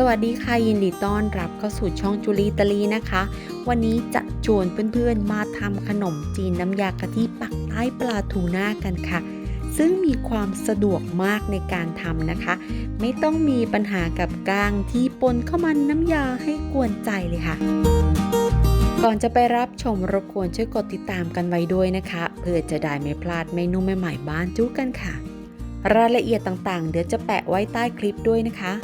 สวัสดีค่ะยินดีต้อนรับเข้าสู่ช่องจูลีตาลีนะคะ วันนี้จะชวนเพื่อนๆมาทำขนมจีนน้ำยากะทิปักใต้ปลาทูน่ากันค่ะ ซึ่งมีความสะดวกมากในการทำนะคะ ไม่ต้องมีปัญหากับก้างที่ปนเข้ามันน้ำยาให้กวนใจเลยค่ะ ก่อนจะไปรับชมรบกวนช่วยกดติดตามกันไว้ด้วยนะคะ เพื่อจะได้ไม่พลาดเมนูใหม่ๆบ้านจุกันค่ะ รายละเอียดต่างๆ เดี๋ยวจะแปะไว้ใต้คลิปด้วยนะคะ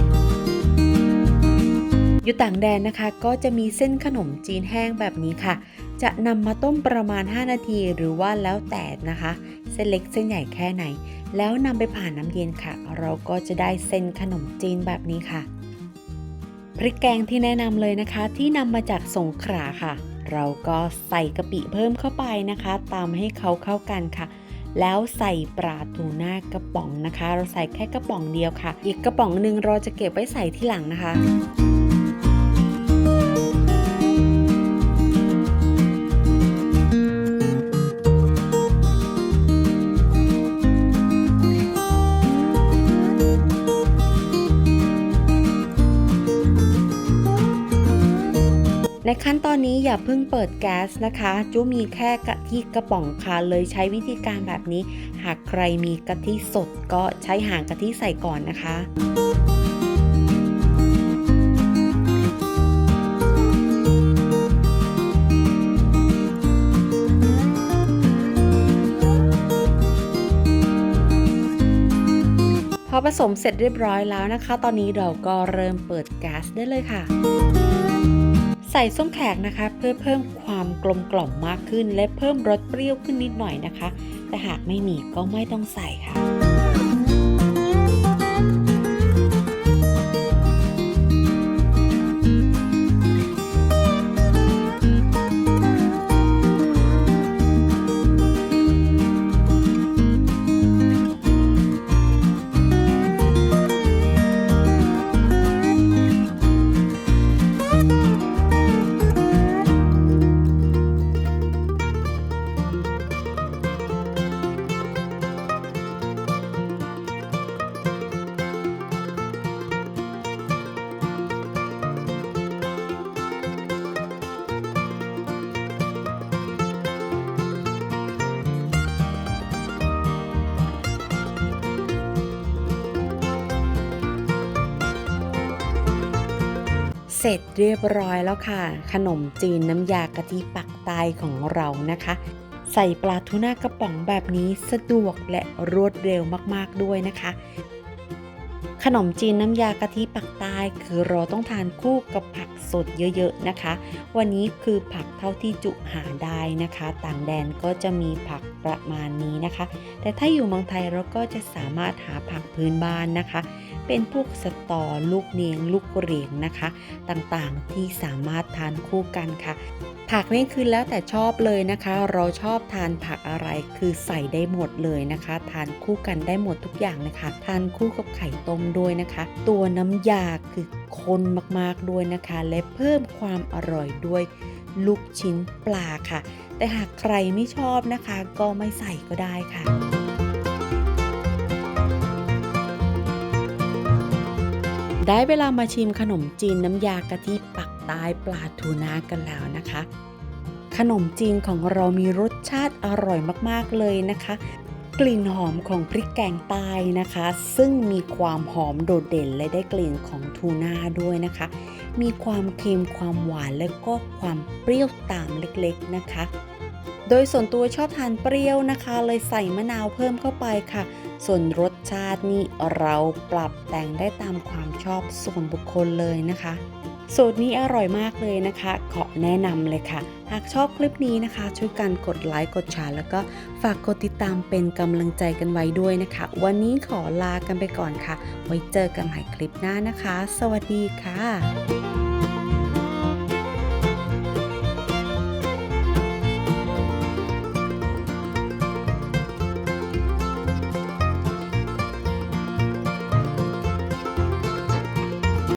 อยู่ต่างแดนนะคะก็จะมีเส้นขนมจีนแห้งแบบนี้ค่ะ จะนำมาต้มประมาณ 5 นาทีหรือว่าแล้วแต่นะคะ เส้นเล็กเส้นใหญ่แค่ไหน แล้วนำไปผ่านน้ำเย็นค่ะ เราก็จะได้เส้นขนมจีนแบบนี้ค่ะ พริกแกงที่แนะนำเลยนะคะ ที่นำมาจากสงขลาค่ะ เราก็ใส่กะปิเพิ่มเข้าไปนะคะ ตามให้เขาเข้ากันค่ะแล้วใส่ปลาทูน่ากระป๋องนะคะ เราใส่แค่กระป๋องเดียวค่ะ อีกกระป๋องหนึ่งเราจะเก็บไว้ใส่ที่หลังนะคะ ในขั้นตอนนี้อย่าเพิ่งเปิดแก๊สนะคะจูมีแค่กะทิกระป๋องค่ะเลยใช้วิธีการแบบนี้ หากใครมีกะทิสดก็ใช้หางกะทิใส่ก่อนนะคะพอผสมเสร็จเรียบร้อยแล้วนะคะ ตอนนี้เราก็เริ่มเปิดแก๊สได้เลยค่ะ ใส่ส้มแขกนะคะ เพื่อเพิ่มความกลมกล่อมมากขึ้น และเพิ่มรสเปรี้ยวขึ้นนิดหน่อยนะคะ แต่หากไม่มีก็ไม่ต้องใส่ค่ะ เสร็จเรียบร้อยแล้วค่ะ ขนมจีนน้ำยากะทิปักใต้ของเรานะคะ ใส่ปลาทูน่ากระป๋องแบบนี้สะดวกและรวดเร็วมากๆด้วยนะคะ ขนมจีนน้ำยากะทิปักใต้คือเราต้องทานคู่กับผักสดเยอะๆนะคะ วันนี้คือผักเท่าที่จุหาได้นะคะ ต่างแดนก็จะมีผักประมาณนี้นะคะ แต่ถ้าอยู่เมืองไทยเราก็จะสามารถหาผักพื้นบ้านนะคะ เป็นพวกสตอลูกเนียง ลูกเหรียงนะคะ ต่างๆที่สามารถทานคู่กันค่ะ ผักนี่คือแล้วแต่ชอบเลยนะคะ เราชอบทานผักอะไรคือใส่ได้หมดเลยนะคะ ทานคู่กันได้หมดทุกอย่างนะคะทานคู่กับไข่ต้มด้วยนะคะ ตัวน้ำยาคือข้นมากๆด้วยนะคะ และเพิ่มความอร่อยด้วยลูกชิ้นปลาค่ะ แต่หากใครไม่ชอบนะคะ ก็ไม่ใส่ก็ได้ค่ะ ได้เวลามาชิมขนมจีนน้ำยากะทิปักใต้ปลาทูน่ากันแล้วนะคะ ขนมจีนของเรามีรสชาติอร่อยมากๆเลยนะคะ กลิ่นหอมของพริกแกงใต้นะคะ ซึ่งมีความหอมโดดเด่นและได้กลิ่นของทูน่าด้วยนะคะ มีความเค็มความหวานและก็ความเปรี้ยวตามเล็กๆนะคะ โดยส่วนตัวชอบทานเปรี้ยวนะคะ เลยใส่มะนาวเพิ่มเข้าไปค่ะ ส่วนรสชาตินี่เราปรับแต่งได้ตามความชอบส่วนบุคคลเลยนะคะ สูตรนี้อร่อยมากเลยนะคะ ขอแนะนำเลยค่ะ หากชอบคลิปนี้นะคะ ช่วยกันกดไลค์กดแชร์แล้วก็ฝากกดติดตามเป็นกำลังใจกันไว้ด้วยนะคะ วันนี้ขอลากันไปก่อนค่ะ ไว้เจอกันใหม่คลิปหน้านะคะ สวัสดีค่ะ